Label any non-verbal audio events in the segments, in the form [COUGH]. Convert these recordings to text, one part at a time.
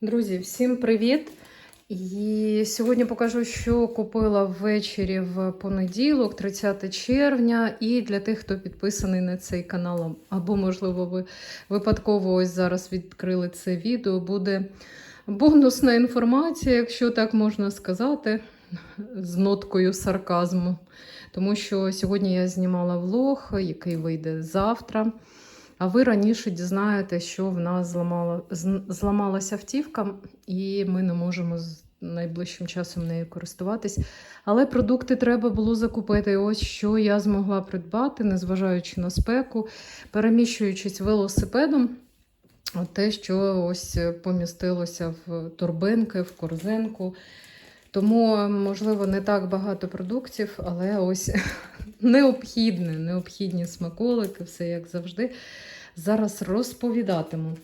Друзі, всім привіт! І сьогодні покажу, що купила ввечері в понеділок, 30 червня. І для тих, хто підписаний на цей канал, або, можливо, ви випадково ось зараз відкрили це відео, буде бонусна інформація, якщо так можна сказати, з ноткою сарказму. Тому що сьогодні я знімала влог, який вийде завтра. А ви раніше дізнаєте, що в нас зламала, зламалася автівка, і ми не можемо з найближчим часом нею користуватись. Але продукти треба було закупити. Ось що я змогла придбати, незважаючи на спеку, переміщуючись велосипедом. Те, що ось помістилося в торбинки, в корзинку. Тому, можливо, не так багато продуктів, але ось [LAUGHS] необхідне, необхідні смаколики, все як завжди. Зараз розповідатиму.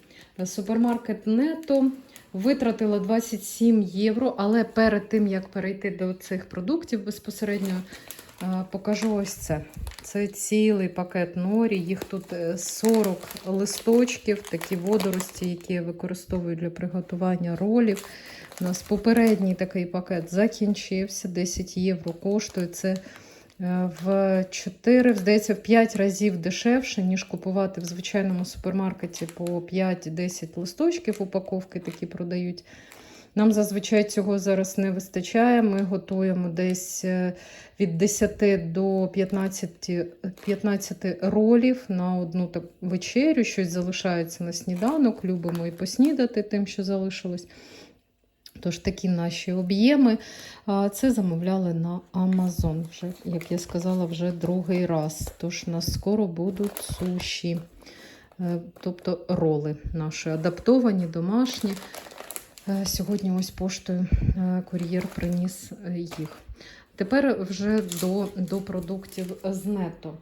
Супермаркет Нето витратила 27 євро, але перед тим, як перейти до цих продуктів безпосередньо, покажу ось це. Це цілий пакет норі, їх тут е, 40 листочків, такі водорості, які я використовую для приготування ролів. У нас попередній такий пакет закінчився, 10 євро коштує. Це е, в 4, здається, в 5 разів дешевше, ніж купувати в звичайному супермаркеті по 5-10 листочків упаковки такі продають. Нам зазвичай цього зараз не вистачає. Ми готуємо десь е, від 10 до 15, 15 ролів на одну вечерю. Щось залишається на сніданок. Любимо і поснідати тим, що залишилось. Тож такі наші об'єми. Це замовляли на Amazon, вже, як я сказала, вже другий раз. Тож нас скоро будуть суші, Е, тобто роли наші адаптовані, домашні. Е, Сьогодні ось поштою е, кур'єр приніс е, їх. Тепер вже до, до продуктів з нето.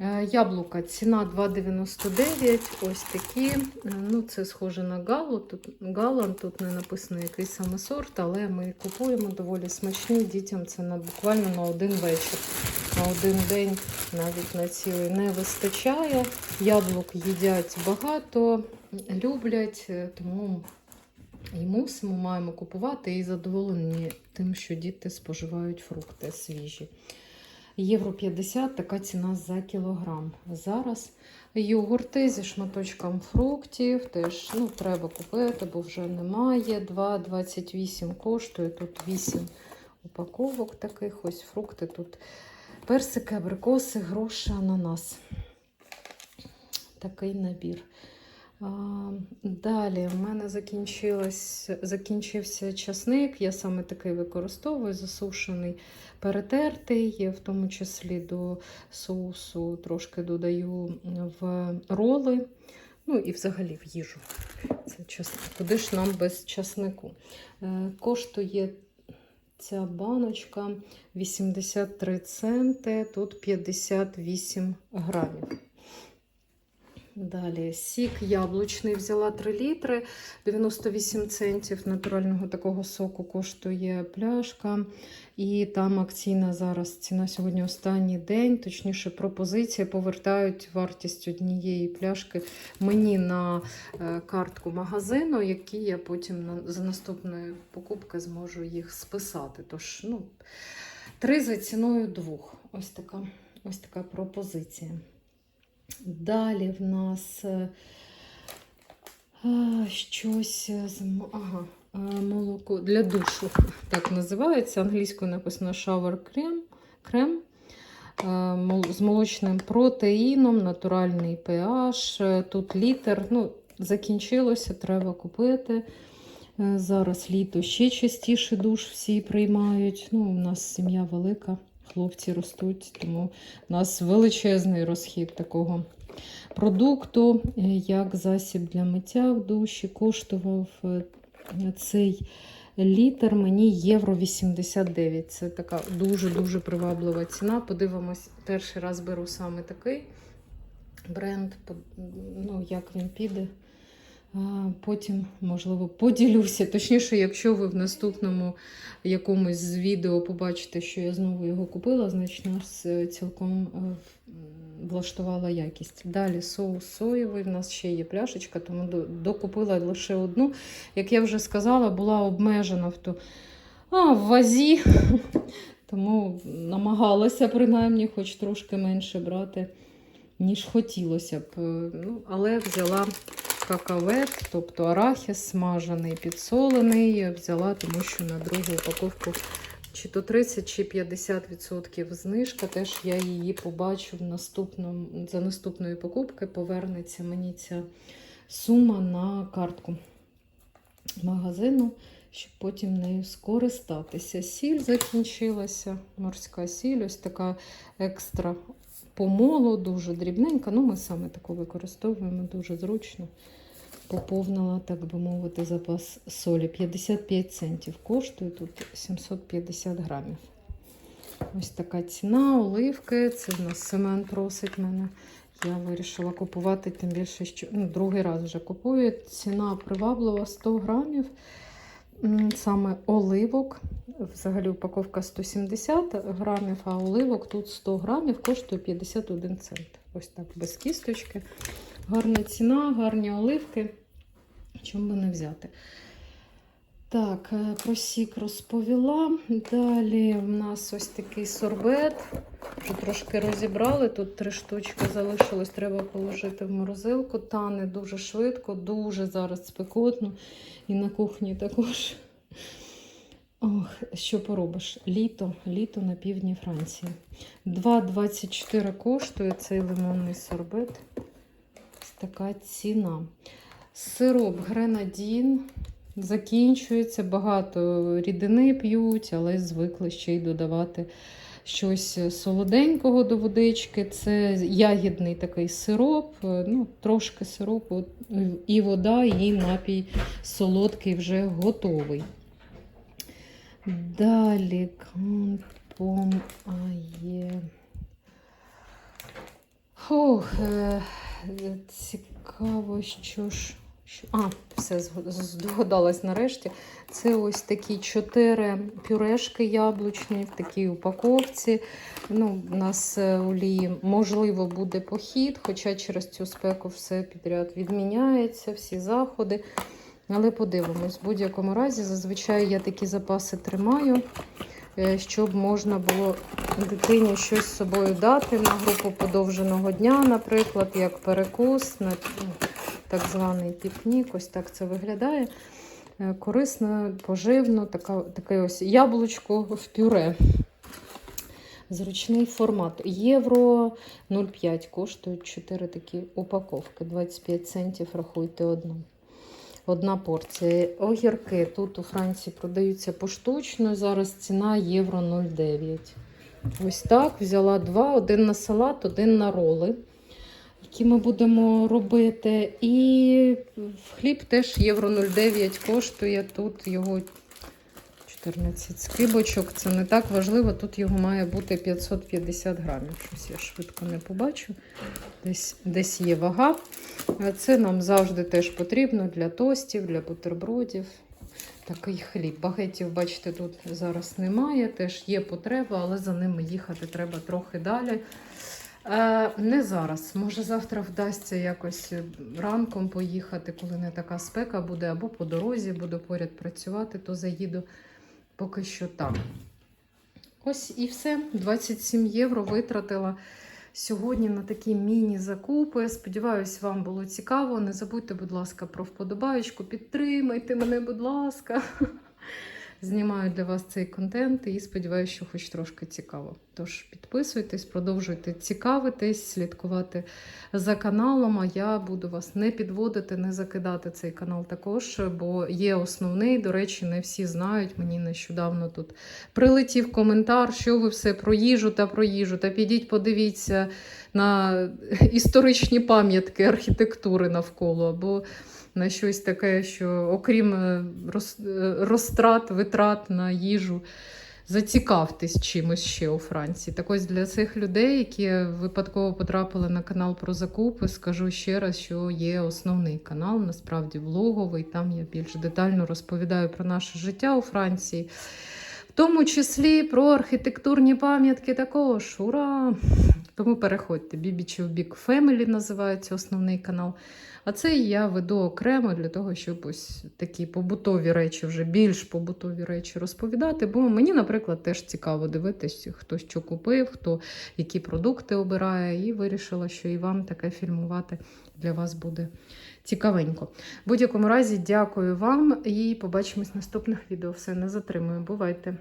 Е, Яблука ціна 2,99. Ось такі. Ну, це схоже на галу. Тут галан, тут не написано який саме сорт, але ми купуємо доволі смачні. Дітям це на буквально на один вечір. На один день навіть на цілий не вистачає. Яблук їдять багато, люблять, тому і мусимо, маємо купувати і задоволені тим, що діти споживають фрукти свіжі. Євро 50 така ціна за кілограм. Зараз йогурти зі шматочком фруктів теж ну, треба купити, бо вже немає. 2,28 коштує. Тут 8 упаковок таких. Ось фрукти. Тут персики, абрикоси, груші, ананас. Такий набір. Далі в мене закінчився часник. Я саме такий використовую, засушений, перетертий, в тому числі до соусу трошки додаю в роли. Ну і взагалі в їжу. Це часник. Куди ж нам без часнику? Е, Коштує ця баночка 83 центи, тут 58 грамів. Далі сік яблучний взяла 3 літри, 98 центів натурального такого соку коштує пляшка. І там акційна зараз ціна сьогодні останній день, точніше, пропозиція повертають вартість однієї пляшки мені на е, картку магазину, які я потім за наступної покупки зможу їх списати. Тож, ну, три за ціною двох. Ось така, ось така пропозиція. Далі в нас е, а, щось з ага, е, молоко для душу. Так називається. Англійською написано shower крем. крем. Е, З молочним протеїном, натуральний pH. Е, Тут літр. Ну, закінчилося, треба купити. Е, Зараз літо ще частіше душ всі приймають. Ну, у нас сім'я велика, хлопці ростуть, тому у нас величезний розхід такого продукту, е, як засіб для миття в душі. Коштував е, цей літр мені євро 89. Це така дуже-дуже приваблива ціна. Подивимось, перший раз беру саме такий бренд, ну, як він піде. Потім, можливо, поділюся. Точніше, якщо ви в наступному якомусь з відео побачите, що я знову його купила, значить нас е, цілком е, влаштувала якість. Далі соус соєвий. В нас ще є пляшечка, тому докупила лише одну. Як я вже сказала, була обмежена в ту а, в вазі. [LAUGHS] Тому намагалася принаймні хоч трошки менше брати, ніж хотілося б. Е, Ну, але взяла какавет, тобто арахіс смажений, підсолений. Я Взяла, тому що на другу упаковку чи то 30, чи 50% знижка. Теж я її побачу в за наступною покупкою. Повернеться мені ця сума на картку магазину, щоб потім нею скористатися. Сіль закінчилася, морська сіль, ось така екстра помолу, дуже дрібненька. Ну, ми саме таку використовуємо дуже зручно. Поповнила, так би мовити, запас солі. 55 центів коштує тут 750 грамів. Ось така ціна, оливки. Це в нас Семен просить мене. Я вирішила купувати, тим більше, що ну, другий раз вже купую. Ціна приваблива 100 грамів. Саме оливок. Взагалі упаковка 170 грамів, а оливок тут 100 грамів коштує 51 цент. Ось так, без кісточки. Гарна ціна, гарні оливки. Чому би не взяти? Так, е, про сік розповіла. Далі в нас ось такий сорбет. Вже трошки розібрали. Тут три штучки залишилось, треба положити в морозилку. Тане дуже швидко, дуже зараз спекотно. І на кухні також. Ох, що поробиш? Літо, літо на півдні Франції. 2,24 коштує цей лимонний сорбет. Ось така ціна. Сироп гренадін закінчується. Багато рідини п'ють, але звикли ще й додавати щось солоденького до водички. Це ягідний такий сироп, е, ну, трошки сиропу і вода, і напій солодкий вже готовий. Далі компом ає. Ох, е, цікаво, що ж. Що- А, все здогадалась нарешті. Це ось такі чотири пюрешки яблучні в такій упаковці. Ну, у нас е, олії, можливо, буде похід, хоча через цю спеку все підряд відміняється, всі заходи. Але подивимось, в будь-якому разі, зазвичай я такі запаси тримаю, е, щоб можна було дитині щось з собою дати на групу подовженого дня, наприклад, як перекус, на ну, так званий пікнік. Ось так це виглядає. Е, Корисно, поживно, така, таке ось яблучко в пюре. Зручний формат. Євро 0,5 коштують 4 такі упаковки. 25 центів рахуйте одну. Одна порція. Огірки тут у Франції продаються поштучно. Зараз ціна євро 0,9. Ось так. Взяла два: один на салат, один на роли, які ми будемо робити. І хліб теж євро 0,9 коштує. Тут його 14 скибочок. Це не так важливо. Тут його має бути 550 грамів. Щось я швидко не побачу. Десь, десь є вага. Це нам завжди теж потрібно для тостів, для бутербродів. Такий хліб. Багетів, бачите, тут зараз немає. Теж є потреба, але за ними їхати треба трохи далі. Е, не зараз. Може, завтра вдасться якось ранком поїхати, коли не така спека буде, або по дорозі буду поряд працювати, то заїду поки що так. Ось і все. 27 євро витратила сьогодні на такі міні-закупи. Сподіваюсь, вам було цікаво. Не забудьте, будь ласка, про вподобаєчку. Підтримайте мене, будь ласка. Знімаю для вас цей контент і сподіваюся, що хоч трошки цікаво. Тож підписуйтесь, продовжуйте цікавитись, слідкувати за каналом. А я буду вас не підводити, не закидати цей канал також, бо є основний. До речі, не всі знають. Мені нещодавно тут прилетів коментар, що ви все про їжу та про їжу. Та підіть, подивіться на історичні пам'ятки архітектури навколо. Бо на щось таке, що окрім е, е, розтрат, витрат на їжу, зацікавтесь чимось ще у Франції. Так ось для цих людей, які випадково потрапили на канал про закупи, скажу ще раз, що є основний канал, насправді влоговий. Там я більш детально розповідаю про наше життя у Франції. В тому числі про архітектурні пам'ятки також. Ура! Тому переходьте. Бібічі Big Family називається основний канал. А це я веду окремо для того, щоб ось такі побутові речі, вже більш побутові речі розповідати. Бо мені, наприклад, теж цікаво дивитися, хто що купив, хто які продукти обирає, і вирішила, що і вам таке фільмувати для вас буде цікавенько. В будь-якому разі, дякую вам і побачимось в наступних відео. Все не затримую. Бувайте!